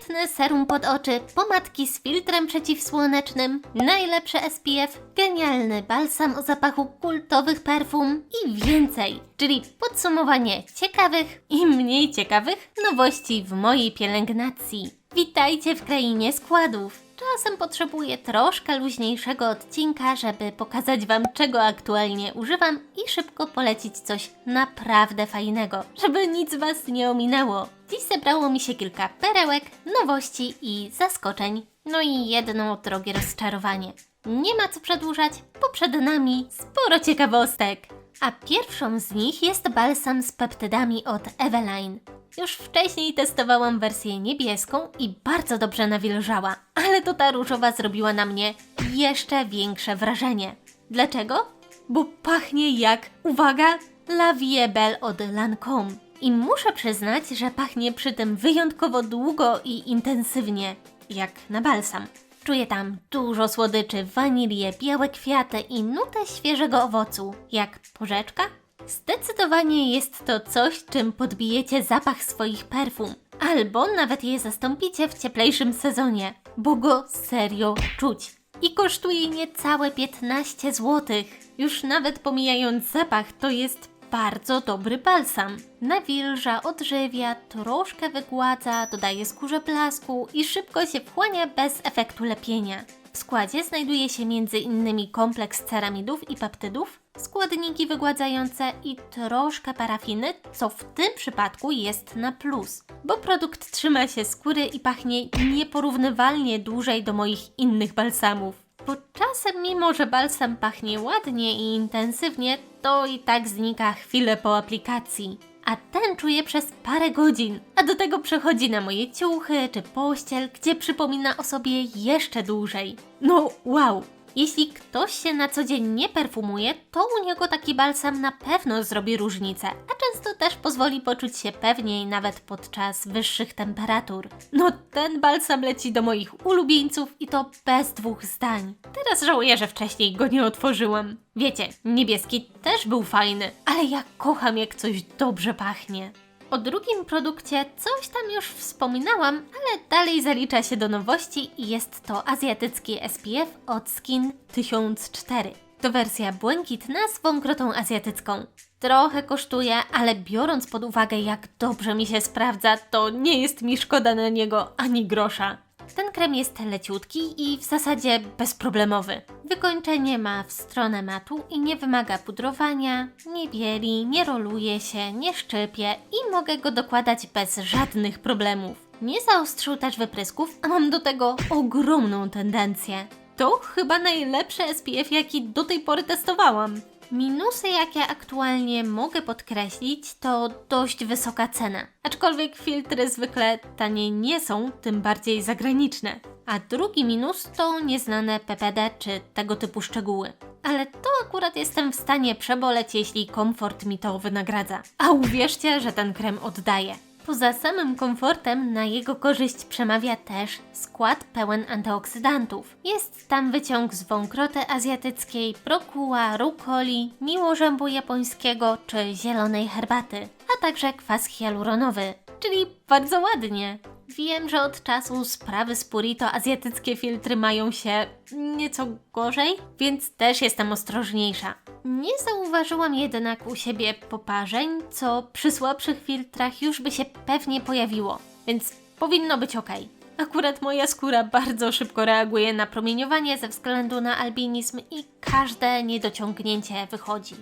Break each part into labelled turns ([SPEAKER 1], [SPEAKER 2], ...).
[SPEAKER 1] świetne serum pod oczy, pomadki z filtrem przeciwsłonecznym, najlepsze SPF, genialny balsam o zapachu kultowych perfum i więcej. Czyli podsumowanie ciekawych i mniej ciekawych nowości w mojej pielęgnacji. Witajcie w krainie składów. Czasem potrzebuję troszkę luźniejszego odcinka, żeby pokazać Wam, czego aktualnie używam i szybko polecić coś naprawdę fajnego, żeby nic Was nie ominęło. Dziś zebrało mi się kilka perełek, nowości i zaskoczeń, no i jedno drogie rozczarowanie. Nie ma co przedłużać, bo przed nami sporo ciekawostek. A pierwszą z nich jest balsam z peptydami od Eveline. Już wcześniej testowałam wersję niebieską i bardzo dobrze nawilżała, ale to ta różowa zrobiła na mnie jeszcze większe wrażenie. Dlaczego? Bo pachnie jak, uwaga, La Vie Belle od Lancôme. I muszę przyznać, że pachnie przy tym wyjątkowo długo i intensywnie, jak na balsam. Czuję tam dużo słodyczy, wanilię, białe kwiaty i nutę świeżego owocu, jak porzeczka. Zdecydowanie jest to coś, czym podbijecie zapach swoich perfum, albo nawet je zastąpicie w cieplejszym sezonie, bo go serio czuć. I kosztuje niecałe 15 zł. Już nawet pomijając zapach, to jest bardzo dobry balsam. Nawilża, odżywia, troszkę wygładza, dodaje skórze blasku i szybko się wchłania bez efektu lepienia. W składzie znajduje się m.in. kompleks ceramidów i peptydów, składniki wygładzające i troszkę parafiny, co w tym przypadku jest na plus, bo produkt trzyma się skóry i pachnie nieporównywalnie dłużej do moich innych balsamów. Bo czasem, mimo że balsam pachnie ładnie i intensywnie, to i tak znika chwilę po aplikacji. A ten czuję przez parę godzin, a do tego przechodzi na moje ciuchy czy pościel, gdzie przypomina o sobie jeszcze dłużej. No wow! Jeśli ktoś się na co dzień nie perfumuje, to u niego taki balsam na pewno zrobi różnicę, a często też pozwoli poczuć się pewniej nawet podczas wyższych temperatur. No ten balsam leci do moich ulubieńców i to bez dwóch zdań. Teraz żałuję, że wcześniej go nie otworzyłam. Wiecie, niebieski też był fajny, ale ja kocham jak coś dobrze pachnie. O drugim produkcie coś tam już wspominałam, ale dalej zalicza się do nowości i jest to azjatycki SPF od Skin 1004. To wersja błękitna z wąkrotą azjatycką. Trochę kosztuje, ale biorąc pod uwagę jak dobrze mi się sprawdza, to nie jest mi szkoda na niego ani grosza. Ten krem jest leciutki i w zasadzie bezproblemowy. Wykończenie ma w stronę matu i nie wymaga pudrowania, nie bieli, nie roluje się, nie szczypie i mogę go dokładać bez żadnych problemów. Nie zaostrzył też wyprysków, a mam do tego ogromną tendencję. To chyba najlepszy SPF, jaki do tej pory testowałam. Minusy, jakie aktualnie mogę podkreślić, to dość wysoka cena. Aczkolwiek filtry zwykle tanie nie są, tym bardziej zagraniczne. A drugi minus to nieznane PPD czy tego typu szczegóły. Ale to akurat jestem w stanie przeboleć, jeśli komfort mi to wynagradza. A uwierzcie, że ten krem oddaje. Poza samym komfortem na jego korzyść przemawia też skład pełen antyoksydantów. Jest tam wyciąg z wąkroty azjatyckiej, brokuła, rukoli, miłożębu japońskiego czy zielonej herbaty, a także kwas hialuronowy, czyli bardzo ładnie. Wiem, że od czasu sprawy z Purito azjatyckie filtry mają się nieco gorzej, więc też jestem ostrożniejsza. Nie zauważyłam jednak u siebie poparzeń, co przy słabszych filtrach już by się pewnie pojawiło, więc powinno być ok. Akurat moja skóra bardzo szybko reaguje na promieniowanie ze względu na albinizm i każde niedociągnięcie wychodzi.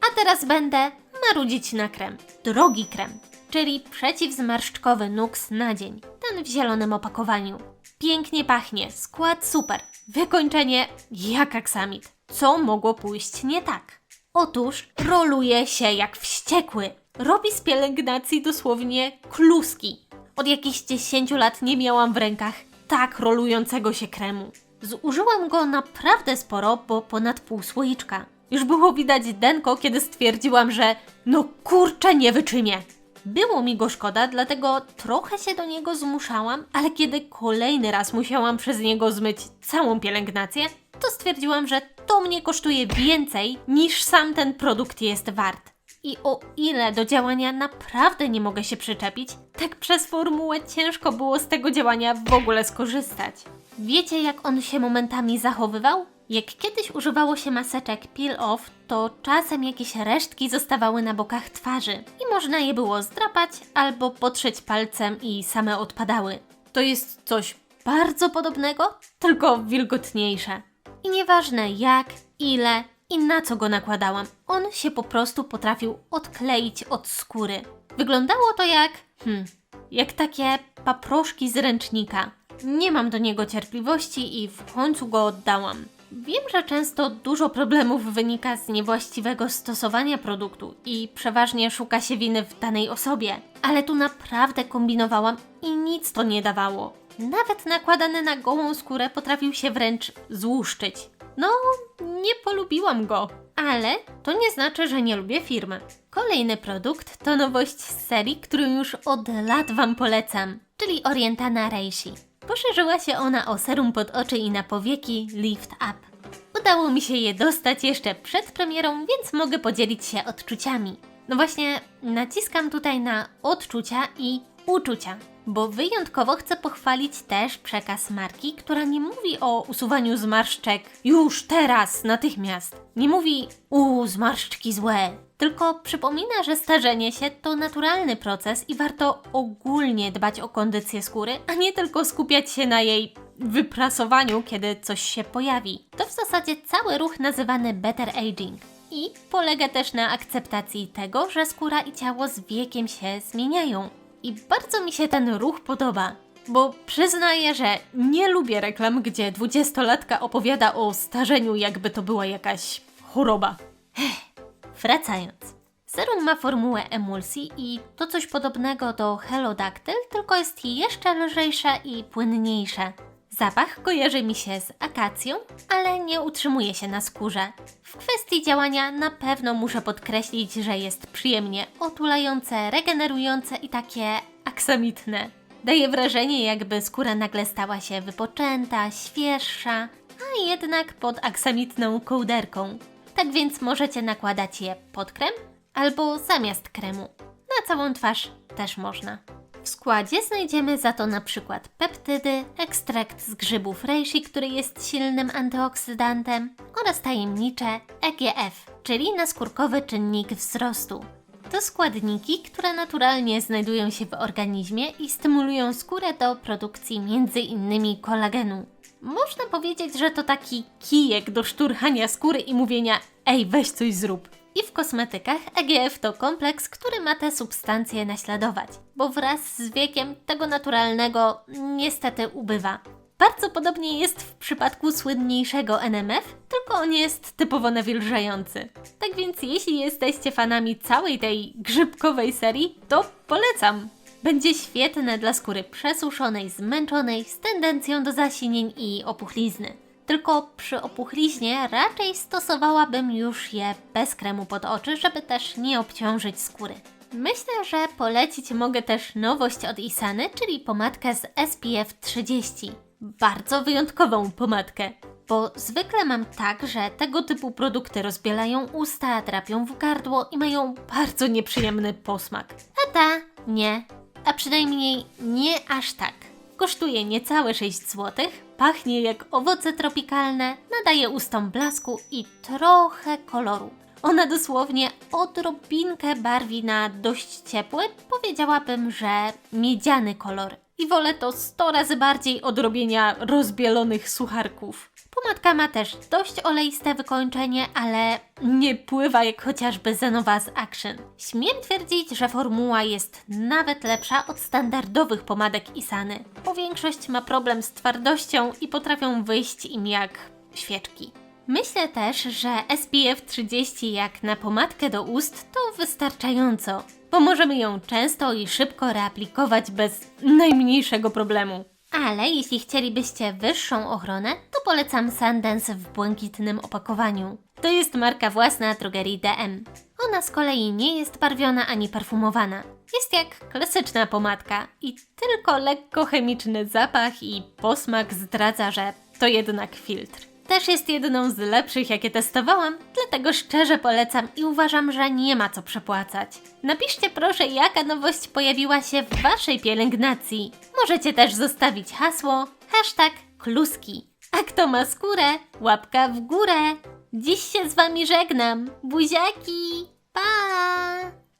[SPEAKER 1] A teraz będę marudzić na krem. Drogi krem, czyli przeciwzmarszczkowy Nux na dzień. Ten w zielonym opakowaniu. Pięknie pachnie, skład super. Wykończenie jak aksamit. Co mogło pójść nie tak? Otóż roluje się jak wściekły. Robi z pielęgnacji dosłownie kluski. Od jakichś 10 lat nie miałam w rękach tak rolującego się kremu. Zużyłam go naprawdę sporo, bo ponad pół słoiczka. Już było widać denko, kiedy stwierdziłam, że no kurczę nie wyczymię. Było mi go szkoda, dlatego trochę się do niego zmuszałam, ale kiedy kolejny raz musiałam przez niego zmyć całą pielęgnację, to stwierdziłam, że to mnie kosztuje więcej niż sam ten produkt jest wart. I o ile do działania naprawdę nie mogę się przyczepić, tak przez formułę ciężko było z tego działania w ogóle skorzystać. Wiecie, jak on się momentami zachowywał? Jak kiedyś używało się maseczek peel off, to czasem jakieś resztki zostawały na bokach twarzy i można je było zdrapać albo potrzeć palcem i same odpadały. To jest coś bardzo podobnego, tylko wilgotniejsze. I nieważne jak, ile i na co go nakładałam, on się po prostu potrafił odkleić od skóry. Wyglądało to jak, hmm, jak takie paproszki z ręcznika. Nie mam do niego cierpliwości i w końcu go oddałam. Wiem, że często dużo problemów wynika z niewłaściwego stosowania produktu i przeważnie szuka się winy w danej osobie, ale tu naprawdę kombinowałam i nic to nie dawało. Nawet nakładany na gołą skórę potrafił się wręcz złuszczyć. No, nie polubiłam go, ale to nie znaczy, że nie lubię firmy. Kolejny produkt to nowość z serii, którą już od lat Wam polecam, czyli Orientana Reishi. Poszerzyła się ona o serum pod oczy i na powieki Lift Up. Udało mi się je dostać jeszcze przed premierą, więc mogę podzielić się odczuciami. No właśnie, naciskam tutaj na odczucia i uczucia, bo wyjątkowo chcę pochwalić też przekaz marki, która nie mówi o usuwaniu zmarszczek już teraz, natychmiast. Nie mówi, u zmarszczki złe, tylko przypomina, że starzenie się to naturalny proces i warto ogólnie dbać o kondycję skóry, a nie tylko skupiać się na jej wyprasowaniu, kiedy coś się pojawi. To w zasadzie cały ruch nazywany better aging. I polega też na akceptacji tego, że skóra i ciało z wiekiem się zmieniają. I bardzo mi się ten ruch podoba, bo przyznaję, że nie lubię reklam, gdzie dwudziestolatka opowiada o starzeniu, jakby to była jakaś choroba. Ech, wracając. Serum ma formułę emulsji i to coś podobnego do Hello Dactyl, tylko jest jeszcze lżejsze i płynniejsze. Zapach kojarzy mi się z akacją, ale nie utrzymuje się na skórze. W kwestii działania na pewno muszę podkreślić, że jest przyjemnie otulające, regenerujące i takie aksamitne. Daje wrażenie, jakby skóra nagle stała się wypoczęta, świeższa, a jednak pod aksamitną kołderką. Tak więc możecie nakładać je pod krem albo zamiast kremu. Na całą twarz też można. W składzie znajdziemy za to na przykład peptydy, ekstrakt z grzybów reishi, który jest silnym antyoksydantem oraz tajemnicze EGF, czyli naskórkowy czynnik wzrostu. To składniki, które naturalnie znajdują się w organizmie i stymulują skórę do produkcji m.in. kolagenu. Można powiedzieć, że to taki kijek do szturchania skóry i mówienia ej, weź coś zrób. I w kosmetykach EGF to kompleks, który ma te substancje naśladować, bo wraz z wiekiem tego naturalnego niestety ubywa. Bardzo podobnie jest w przypadku słynniejszego NMF, tylko on jest typowo nawilżający. Tak więc jeśli jesteście fanami całej tej grzybkowej serii, to polecam. Będzie świetne dla skóry przesuszonej, zmęczonej, z tendencją do zasinień i opuchlizny. Tylko przy opuchliźnie raczej stosowałabym już je bez kremu pod oczy, żeby też nie obciążyć skóry. Myślę, że polecić mogę też nowość od Isany, czyli pomadkę z SPF 30. Bardzo wyjątkową pomadkę, bo zwykle mam tak, że tego typu produkty rozbielają usta, trapią w gardło i mają bardzo nieprzyjemny posmak. A ta nie, a przynajmniej nie aż tak. Kosztuje niecałe 6 zł, pachnie jak owoce tropikalne, nadaje ustom blasku i trochę koloru. Ona dosłownie odrobinkę barwi na dość ciepły, powiedziałabym, że miedziany kolor. I wolę to 100 razy bardziej od robienia rozbielonych sucharków. Pomadka ma też dość oleiste wykończenie, ale nie pływa jak chociażby Zenowa z Action. Śmiem twierdzić, że formuła jest nawet lepsza od standardowych pomadek Isany, bo większość ma problem z twardością i potrafią wyjść im jak świeczki. Myślę też, że SPF 30 jak na pomadkę do ust to wystarczająco, bo możemy ją często i szybko reaplikować bez najmniejszego problemu. Ale jeśli chcielibyście wyższą ochronę, to polecam Sundance w błękitnym opakowaniu. To jest marka własna drogerii DM. Ona z kolei nie jest barwiona ani parfumowana. Jest jak klasyczna pomadka i tylko lekko chemiczny zapach i posmak zdradza, że to jednak filtr. Też jest jedną z lepszych, jakie testowałam, dlatego szczerze polecam i uważam, że nie ma co przepłacać. Napiszcie proszę, jaka nowość pojawiła się w Waszej pielęgnacji. Możecie też zostawić hasło hashtag kluski. A kto ma skórę, łapka w górę. Dziś się z Wami żegnam. Buziaki! Pa!